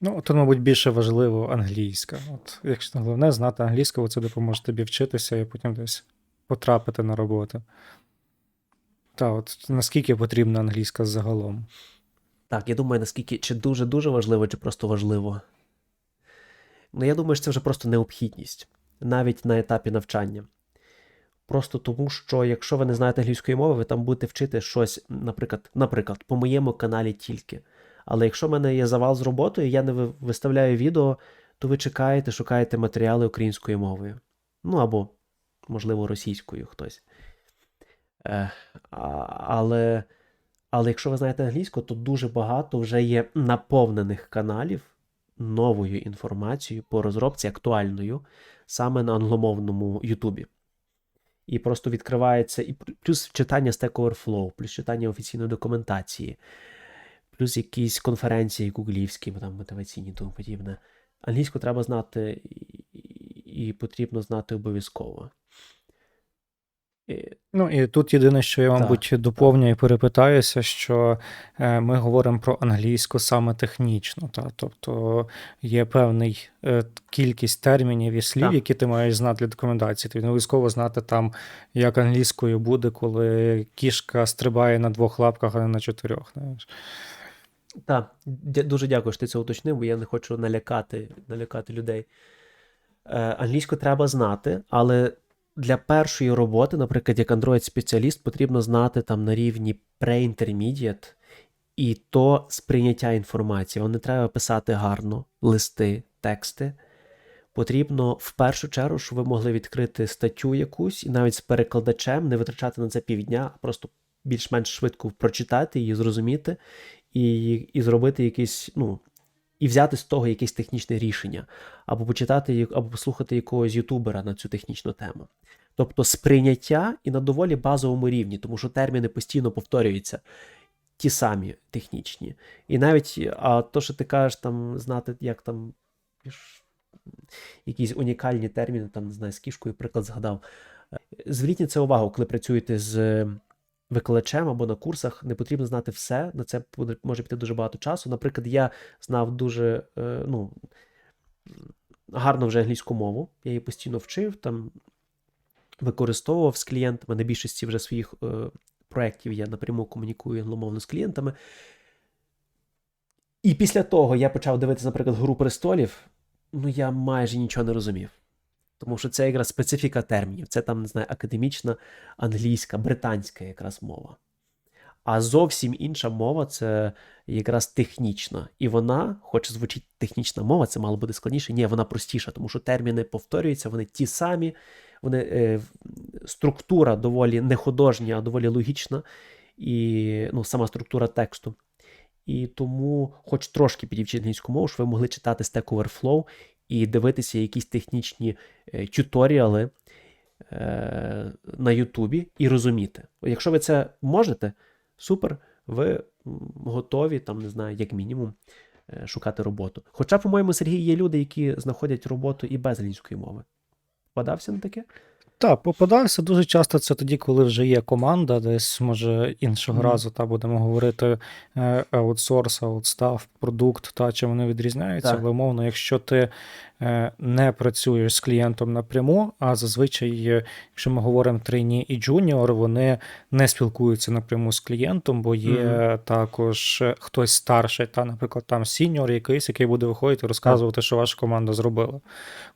Ну, тут, мабуть, більше важливо англійська. От, якщо головне знати англійську, це допоможе тобі вчитися і потім десь потрапити на роботу. Та, от наскільки потрібна англійська загалом? Так, я думаю, наскільки чи дуже-дуже важливо, чи просто важливо. Ну, я думаю, що це вже просто необхідність, навіть на етапі навчання. Просто тому, що якщо ви не знаєте англійської мови, ви там будете вчити щось, наприклад, наприклад, по моєму каналі тільки. Але якщо в мене є завал з роботою, я не виставляю відео, то ви чекаєте, шукаєте матеріали українською мовою. Ну або, можливо, російською хтось. Е, але, але якщо ви знаєте англійську, то дуже багато вже є наповнених каналів новою інформацією по розробці актуальною саме на англомовному Ютубі. І просто відкривається і плюс читання Stack Overflow, плюс читання офіційної документації, плюс якісь конференції гуглівські, там мотиваційні тому подібне. Англійську треба знати і, потрібно знати обов'язково. Ну і тут єдине, що я, Так, мабуть, доповню і перепитаюся, що е, ми говоримо про англійську саме технічно. Та? Тобто є певний е, кількість термінів і слів, Так. які ти маєш знати для документації. Не обов'язково знати там, як англійською буде, коли кішка стрибає на двох лапках, а не на чотирьох. Знаєш. Так, дуже дякую, що ти це уточнив, бо я не хочу налякати, налякати людей. Е, англійську треба знати, але для першої роботи, наприклад, як Android-спеціаліст, потрібно знати там на рівні pre-intermediate і то сприйняття інформації. Вам треба писати гарно листи, тексти. Потрібно в першу чергу, щоб ви могли відкрити статтю якусь і навіть з перекладачем не витрачати на це півдня, а просто більш-менш швидко прочитати її, зрозуміти і, і зробити якийсь, ну, і взяти з того якесь технічне рішення, або почитати, або послухати якогось ютубера на цю технічну тему. Тобто сприйняття і на доволі базовому рівні, тому що терміни постійно повторюються, ті самі технічні. І навіть а то, що ти кажеш, там знати, як там якісь унікальні терміни, там не знаю, з кішкою, приклад згадав. Е, Зверніть це увагу, коли працюєте з викладачем або на курсах, не потрібно знати все. На це може піти дуже багато часу. Наприклад, я знав дуже е, ну, гарно вже англійську мову, я її постійно вчив, там використовував з клієнтами. На більшості вже своїх е, проєктів я напряму комунікую англомовно з клієнтами. І після того я почав дивитися, наприклад, Гру престолів. Ну, я майже нічого не розумів. Тому що це якраз специфіка термінів. Це там, не знаю, академічна англійська, британська якраз мова. А зовсім інша мова це якраз технічна. І вона, хоч звучить технічна мова, це мало бути складніше. Ні, вона простіша, тому що терміни повторюються, вони ті самі, вони, е, структура доволі не художня, а доволі логічна, і ну, сама структура тексту. І тому, хоч трошки підівчити англійську мову, щоб ви могли читати Stack Overflow і дивитися якісь технічні е, тюторіали е, на Ютубі і розуміти. Якщо ви це можете, супер, ви готові, там, не знаю, як мінімум, е, шукати роботу. Хоча, по-моєму, Сергій, є люди, які знаходять роботу і без англійської мови. Подався на таке? Так, попадався дуже часто це тоді, коли вже є команда, десь може іншого Мгм. разу та будемо говорити е, аутсорс, аутстав, продукт, та чим вони відрізняються. Так. Але умовно, якщо ти не працюєш з клієнтом напряму, а зазвичай, е, якщо ми говоримо трейні і джуніор, вони не спілкуються напряму з клієнтом, бо є Мгм. також е, хтось старший, та, наприклад, там сіньор якийсь, який буде виходити і розказувати, що ваша команда зробила.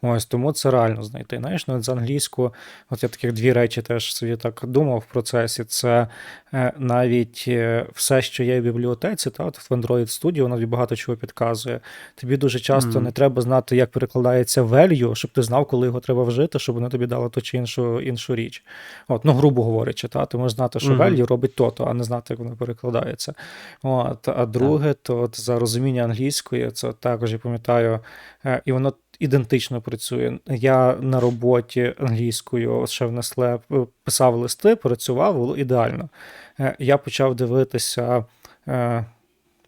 Ось тому це реально знайти. Знаєш, навіть з англійську, от я таких дві речі теж собі так думав в процесі. Це е, навіть е, все, що є в бібліотеці, та от в Android Studio, воно багато чого підказує. Тобі дуже часто Мгм. не треба знати, як перекладається value, щоб ти знав, коли його треба вжити, щоб воно тобі дало ту чи іншу, іншу річ. От, ну, грубо говорячи, та, ти можеш знати, що value робить то-то, а не знати, як воно перекладається. От, а друге, то от за розуміння англійської, це також я пам'ятаю, е, і воно ідентично працює. Я на роботі англійською ще в Nestle е, писав листи, працював, було ідеально. Е, Я почав дивитися. е,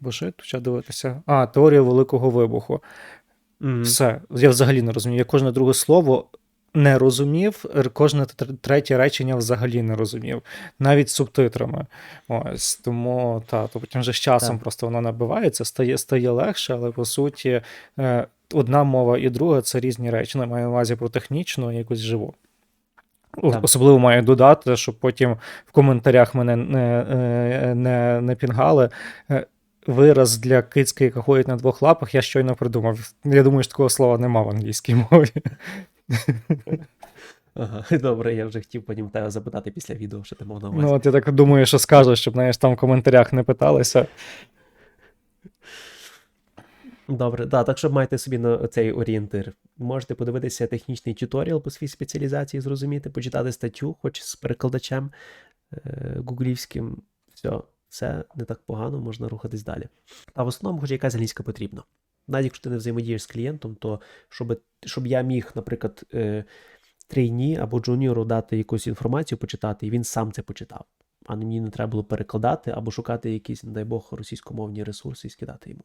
Боже, почав дивитися. А, теорія великого вибуху. Мгм. Все. Я взагалі не розумію. Я кожне друге слово не розумів, кожне третє речення взагалі не розумів, навіть субтитрами. Ось тому та, то потім вже з часом Так. просто воно набивається, стає, стає легше, але по суті, е, одна мова і друга це різні речі. Ну, я маю на увазі про технічну і якусь живу. Так. Особливо маю додати, щоб потім в коментарях мене не, е, не, не пінгали. Вираз для кицьки, яка ходить на двох лапах, я щойно придумав. Я думаю, що такого слова нема в англійській мові. Ага, добре, я вже хотів потім тебе запитати після відео, що ти мав на увазі. Ну, от я так думаю, що скажеш, щоб знаєш, там в коментарях не питалися. Добре, да, так що маєте собі на цей орієнтир. Можете подивитися технічний туторіал по своїй спеціалізації, зрозуміти, почитати статтю, хоч з перекладачем е, гуглівським. Все, все не так погано, можна рухатись далі. А в основному, хоч якась англійська потрібна. Навіть якщо ти не взаємодієш з клієнтом, то щоб, щоб я міг, наприклад, е, трейні або джуніору дати якусь інформацію почитати, і він сам це почитав. А мені не треба було перекладати або шукати якісь, не дай Бог, російськомовні ресурси і скидати йому.